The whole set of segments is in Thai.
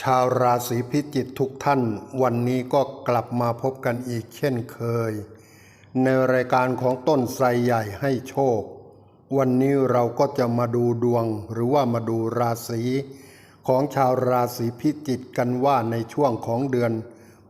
ชาวราศีพิจิกทุกท่าน วันนี้ก็กลับมาพบกันอีกเช่นเคย ในรายการของต้นไทรใหญ่ให้โชค วันนี้เราก็จะมาดูดวงหรือว่ามาดูราศีของชาวราศีพิจิกกันว่าในช่วงของเดือน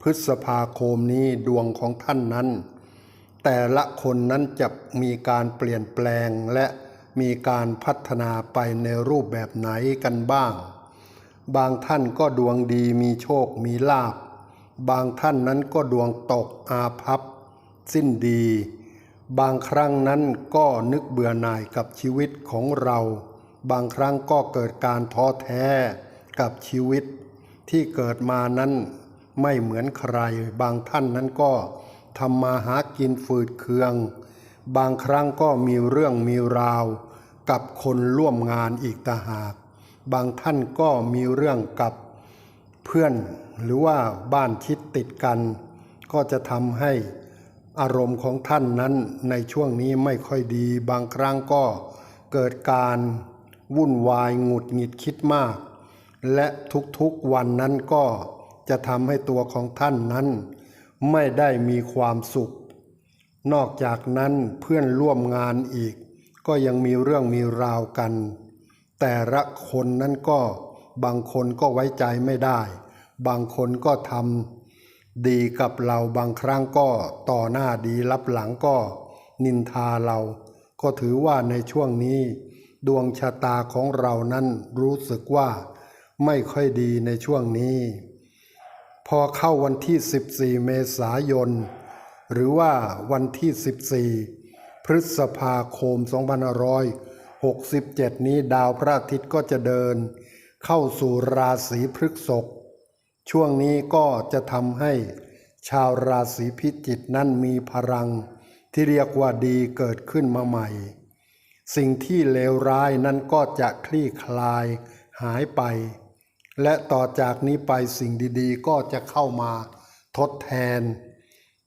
พฤษภาคมนี้ดวงของท่านนั้น แต่ละคนนั้นจะมีการเปลี่ยนแปลงและมีการพัฒนาไปในรูปแบบไหนกันบ้าง บางท่านก็ดวงดีมีโชคมีลาบ บางท่านนั้นก็ดวงตกอาภัพ สิ้นดี บางครั้งนั้นก็นึกเบื่อหน่ายกับชีวิตของเรา บางครั้งก็เกิดการท้อแท้กับชีวิต ที่เกิดมานั้นไม่เหมือนใคร บางท่านนั้นก็ทำมาหากินฝืดเคือง บางครั้งก็มีเรื่องมีราว กับคนร่วมงานอีกต่างหาก บางท่านก็มีเรื่องกับเพื่อนหรือว่าบ้านชิดติดกัน ก็จะทำให้อารมณ์ของท่านนั้นในช่วงนี้ไม่ค่อยดี บางครั้งก็เกิดการวุ่นวายหงุดหงิดคิดมาก และทุกๆวันนั้นก็จะทำให้ตัวของท่านนั้น ไม่ได้มีความสุข นอกจากนั้นเพื่อนร่วมงานอีก ก็ยังมีเรื่องมีราวกัน แต่ละคนนั้นก็บางคนก็ไว้ใจไม่ได้ บางคนก็ทำดีกับเราบางครั้งก็ต่อหน้าดีรับหลังก็นินทาเรา ก็ถือว่าในช่วงนี้ ดวงชะตาของเรานั้นรู้สึกว่าไม่ค่อยดีในช่วงนี้ พอเข้าวันที่ 14 เมษายน หรือว่าวันที่ 14 พฤษภาคม 256 67 นี้ดาวพระอาทิตย์ก็จะเดิน เข้าสู่ราศีพฤษภช่วงนี้ก็จะทำให้ชาวราศีพิจิกนั้นมีพลัง ที่เรียกว่าดีเกิดขึ้นมาใหม่ สิ่งที่เลวร้ายนั้นก็จะคลี่คลายหายไป และต่อจากนี้ไปสิ่งดีๆ ก็จะเข้ามาทดแทน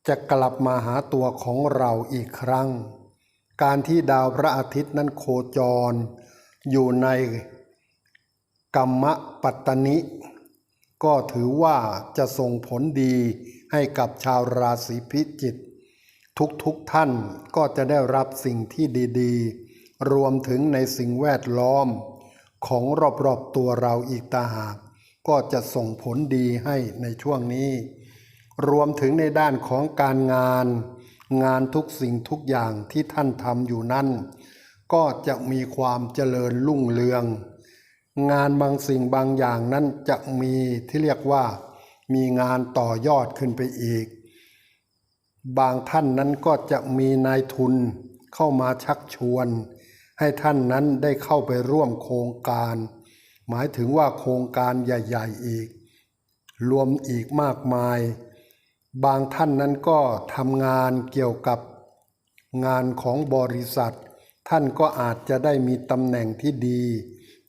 จะกลับมาหาตัวของเราอีกครั้ง การที่ดาวพระอาทิตย์นั้นโคจร อยู่ในกรรมปัตตนิ ก็ถือว่าจะส่งผลดีให้กับชาวราศีพิจิกทุกๆทท่านก็จะได้รับสิ่งที่ดีๆ รวมถึงในสิ่งแวดล้อมของรอบๆตัวเราอีกตาหากก็จะส่งผลดีให้ในช่วงนี้ รวมถึงในด้านของการงาน งานทุกสิ่งทุกอย่างที่ท่านทำอยู่นั้น ก็จะมีความเจริญรุ่งเรือง งานบางสิ่งบางอย่างนั้นจะมีที่เรียกว่า มีงานต่อยอดขึ้นไปอีก บางท่านนั้นก็จะมีนายทุนเข้ามาชักชวน ให้ท่านนั้นได้เข้าไปร่วมโครงการ หมายถึงว่าโครงการใหญ่ ๆ อีก รวมอีกมากมาย บางท่านนั้นก็ทำงานเกี่ยวกับงานของบริษัท ท่านก็อาจจะได้มีตำแหน่งที่ดี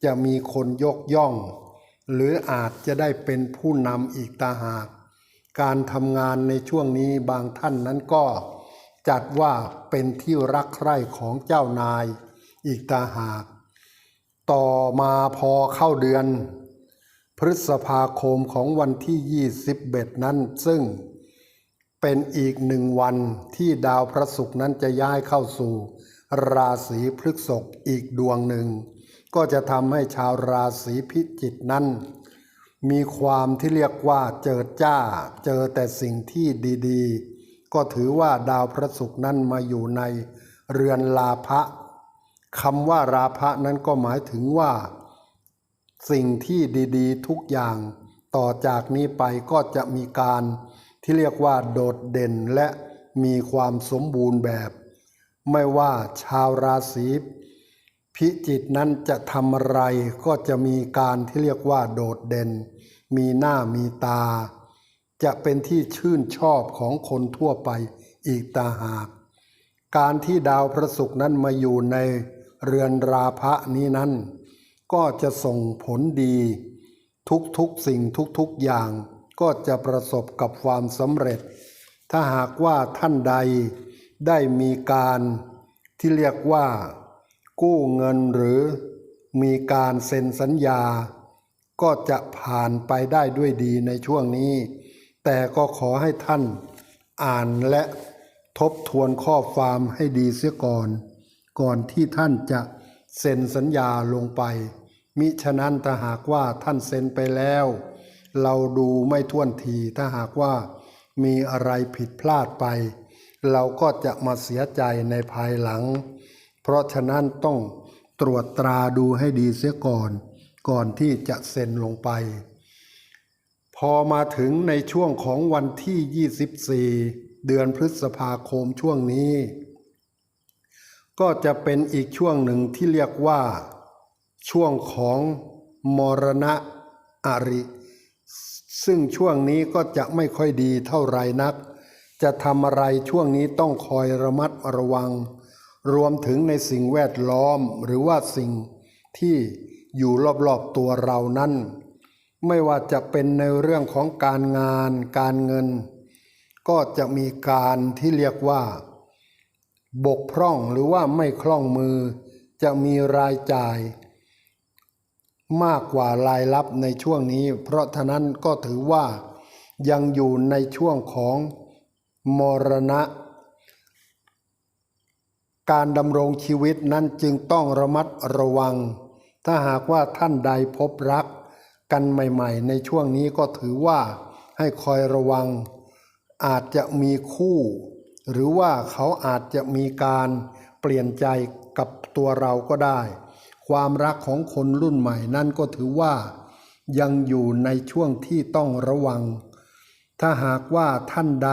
จะมีคนยกย่อง หรืออาจจะได้เป็นผู้นำอีกตาหาก การทำงานในช่วงนี้บางท่านนั้นก็ จัดว่าเป็นที่รักใคร่ของเจ้านายอีกตาหาก ต่อมาพอเข้าเดือน พฤษภาคมของวันที่ 21 นั้นซึ่ง เป็นอีกหนึ่งวันที่ดาวพระศุกร์นั้นจะย้ายเข้าสู่ ราศีพฤษภอีกดวงหนึ่ง ก็จะทำให้ชาวราศีพิจิกนั้น มีความที่เรียกว่าเจิดจ้า เจอแต่สิ่งที่ดีๆ ก็ถือว่าดาวพระศุกร์นั้นมาอยู่ในเรือนลาภะคำว่าราภะนั้นก็หมายถึงว่า สิ่งที่ดีๆ ทุกอย่าง ต่อจากนี้ไปก็จะมีการ ที่เรียกว่าโดดเด่นและมีความสมบูรณ์แบบ ไม่ว่าชาวราศีพิจิกนั้นจะทำอะไรก็จะมีการที่เรียกว่าโดดเด่น มีหน้ามีตา จะเป็นที่ชื่นชอบของคนทั่วไปอีกตาหาก การที่ดาวพระศุกร์นั้นมาอยู่ในเรือนราพะนี้นั้น ก็จะส่งผลดี ทุกๆสิ่งทุกๆอย่าง ก็จะประสบกับความสำเร็จ ถ้าหากว่าท่านใดได้มีการที่เรียกว่า กู้เงินหรือมีการเซ็นสัญญา ก็จะผ่านไปได้ด้วยดีในช่วงนี้ แต่ก็ขอให้ท่านอ่านและทบทวนข้อความให้ดีเสียก่อน ก่อนที่ท่านจะเซ็นสัญญาลงไป มิฉะนั้นถ้าหากว่าท่านเซ็นไปแล้ว เราดูไม่ท่วนทีถ้าหากว่ามีอะไรผิดพลาดไป เราก็จะมาเสียใจในภายหลัง เพราะฉะนั้นต้องตรวจตราดูให้ดีเสียก่อน ก่อนที่จะเซ็นลงไป พอมาถึงในช่วงของวันที่ 24 เดือนพฤษภาคมช่วงนี้ ก็จะเป็นอีกช่วงหนึ่งที่เรียกว่า ช่วงของมรณะอริ ซึ่งช่วงนี้ก็จะไม่ค่อยดีเท่าไรนัก จะทำอะไรช่วงนี้ต้องคอยระมัดระวัง รวมถึงในสิ่งแวดล้อมหรือว่าสิ่งที่อยู่รอบๆตัวเรานั้น ไม่ว่าจะเป็นในเรื่องของการงานการเงิน ก็จะมีการที่เรียกว่า บกพร่องหรือว่าไม่คล่องมือ จะมีรายจ่าย มากกว่ารายรับในช่วงนี้ เพราะฉะนั้นก็ถือว่ายังอยู่ในช่วงของมรณะ การดำรงชีวิตนั้นจึงต้องระมัดระวัง ถ้าหากว่าท่านใดพบรักกันใหม่ๆ ในช่วงนี้ก็ถือว่าให้คอยระวัง อาจจะมีคู่ หรือว่าเขาอาจจะมีการเปลี่ยนใจกับตัวเราก็ได้ ความรักของคนรุ่นใหม่นั่นก็ถือว่า ยังอยู่ในช่วงที่ต้องระวัง ถ้าหากว่าท่านใด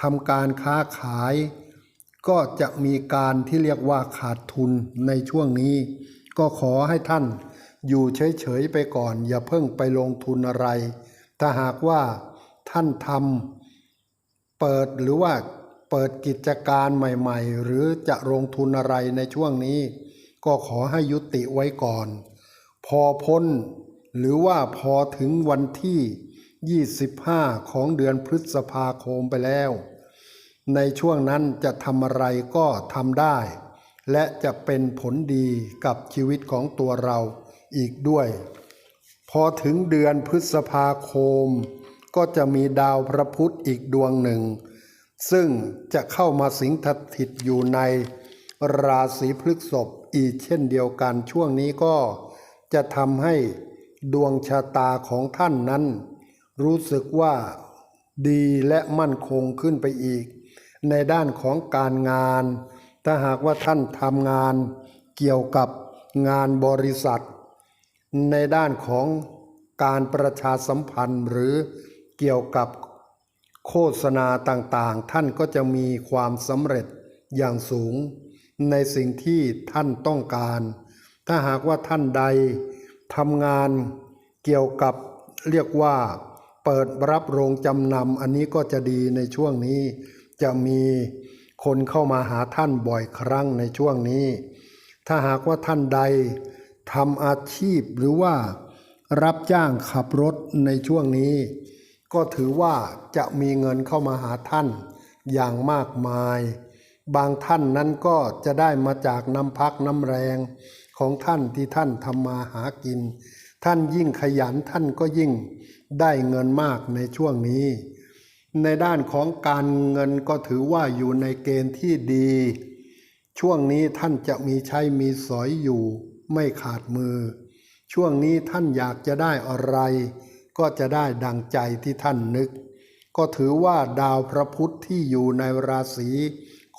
ทำการค้าขาย ก็จะมีการที่เรียกว่าขาดทุนในช่วงนี้ ก็ขอให้ท่านอยู่เฉยๆไปก่อน อย่าเพิ่งไปลงทุนอะไร ถ้าหากว่าท่านทำเปิดหรือว่าเปิดกิจการใหม่ ๆ หรือจะลงทุนอะไรในช่วงนี้ ก็ขอให้ยุติไว้ก่อน พอพ้น หรือว่าพอถึงวันที่ 25 ของเดือนพฤษภาคมไปแล้ว ในช่วงนั้นจะทำอะไรก็ทำได้ และจะเป็นผลดีกับชีวิตของตัวเราอีกด้วย พอถึงเดือนพฤษภาคม ก็จะมีดาวพระพุธอีกดวงหนึ่ง ซึ่งจะเข้ามาสิงสถิตอยู่ในราศีพฤษภ อีกเช่นเดียวกันช่วงนี้ก็จะทำให้ดวงชะตาของท่านนั้น รู้สึกว่าดีและมั่นคงขึ้นไปอีก ในด้านของการงาน ถ้าหากว่าท่านทำงานเกี่ยวกับงานบริษัท ในด้านของการประชาสัมพันธ์หรือเกี่ยวกับโฆษณาต่างๆ ท่านก็จะมีความสำเร็จอย่างสูง ในสิ่งที่ท่านต้องการ ถ้าหากว่าท่านใดทำงานเกี่ยวกับเรียกว่า เปิดรับโรงจำนำอันนี้ก็จะดีในช่วงนี้ จะมีคนเข้ามาหาท่านบ่อยครั้งในช่วงนี้ ถ้าหากว่าท่านใดทำอาชีพหรือว่ารับจ้างขับรถในช่วงนี้ ก็ถือว่าจะมีเงินเข้ามาหาท่านอย่างมากมาย บางท่านนั้นก็จะได้มาจากน้ำพักน้ำแรงของท่านที่ท่านทำมาหากิน ท่านยิ่งขยันท่านก็ยิ่งได้เงินมากในช่วงนี้ ในด้านของการเงินก็ถือว่าอยู่ในเกณฑ์ที่ดี ช่วงนี้ท่านจะมีใช้มีสอยอยู่ไม่ขาดมือ ช่วงนี้ท่านอยากจะได้อะไร ก็จะได้ดังใจที่ท่านนึก ก็ถือว่าดาวพระพุธที่อยู่ในราศี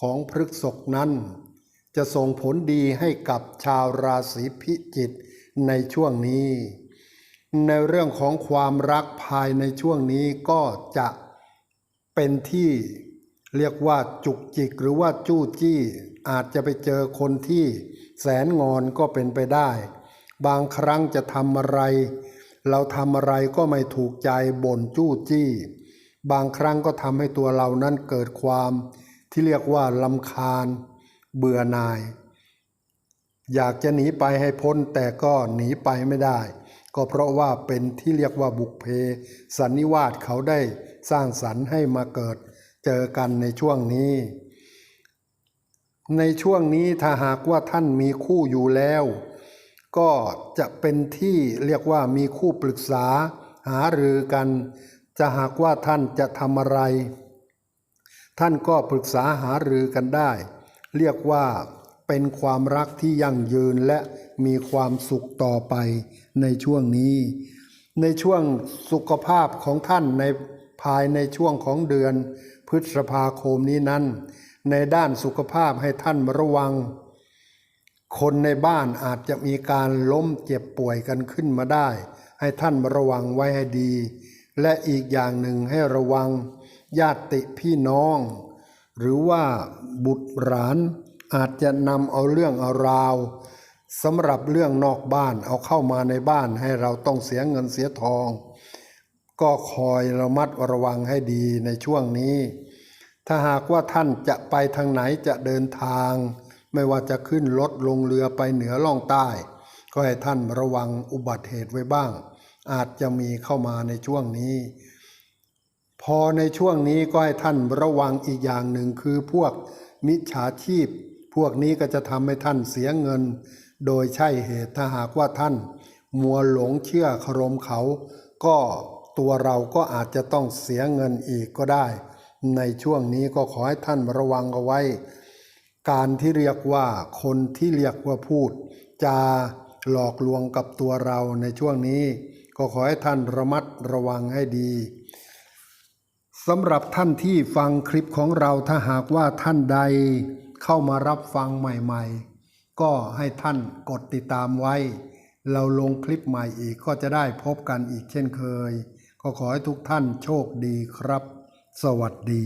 ของพฤกษภนั้น จะส่งผลดีให้กับชาวราศีพิจิกในช่วงนี้ ในเรื่องของความรักภายในช่วงนี้ก็จะเป็นที่เรียกว่าจุกจิกหรือว่าจู้จี้ อาจจะไปเจอคนที่แสนงอนก็เป็นไปได้ บางครั้งจะทำอะไร เราทำอะไรก็ไม่ถูกใจบ่นจู้จี้ บางครั้งก็ทำให้ตัวเรานั้นเกิดความ ที่เรียกว่าลำคาญ เบื่อหน่าย อยากจะหนีไปให้พ้นแต่ก็หนีไปไม่ได้ ก็เพราะว่าเป็นที่เรียกว่าบุกเพ สันนิวาสเขาได้สร้างสรรค์ให้มาเกิดเจอกันในช่วงนี้ ในช่วงนี้ถ้าหากว่าท่านมีคู่อยู่แล้ว ก็จะเป็นที่เรียกว่ามีคู่ปรึกษาหารือกัน จะหากว่าท่านจะทำอะไร ท่านก็ปรึกษาหารือกันได้ เรียกว่าเป็นความรักที่ยั่งยืนและมีความสุขต่อไปในช่วงนี้ ในช่วงสุขภาพของท่านในภายในช่วงของเดือนพฤษภาคมนี้นั้น ในด้านสุขภาพให้ท่านระวัง คนในบ้านอาจจะมีการล้มเจ็บป่วยกันขึ้นมาได้ ให้ท่านระวังไว้ให้ดี และอีกอย่างหนึ่งให้ระวัง ญาติพี่น้อง หรือว่าบุตรหลานอาจจะนำเอาเรื่องเอาราวสำหรับเรื่องนอกบ้านเอาเข้ามาในบ้านให้เราต้องเสียเงินเสียทอง ก็คอยระมัดระวังให้ดีในช่วงนี้ ถ้าหากว่าท่านจะไปทางไหนจะเดินทาง ไม่ว่าจะขึ้นรถลงเรือไปเหนือล่องใต้ ก็ให้ท่านระวังอุบัติเหตุไว้บ้าง อาจจะมีเข้ามาในช่วงนี้ พอในช่วงนี้ก็ให้ท่านระวังอีกอย่างหนึ่งคือพวกมิจฉาชีพ พวกนี้ก็จะทำให้ท่านเสียเงิน โดยใช่เหตุถ้าหากว่าท่าน มัวหลงเชื่อครมเขา ก็ตัวเราก็อาจจะต้องเสียเงินอีกก็ได้ ในช่วงนี้ก็ขอให้ท่านระวังเอาไว้ การที่เรียกว่าคนที่เรียกว่าพูดจาหลอกลวงกับตัวเราในช่วงนี้ ก็ขอให้ท่านระมัดระวังให้ดี สำหรับท่านที่ฟังคลิปของเราถ้าหากว่าท่านใดเข้ามารับฟังใหม่ๆ ก็ให้ท่านกดติดตามไว้ เราลงคลิปใหม่อีกก็จะได้พบกันอีกเช่นเคย ก็ขอให้ทุกท่านโชคดีครับ สวัสดี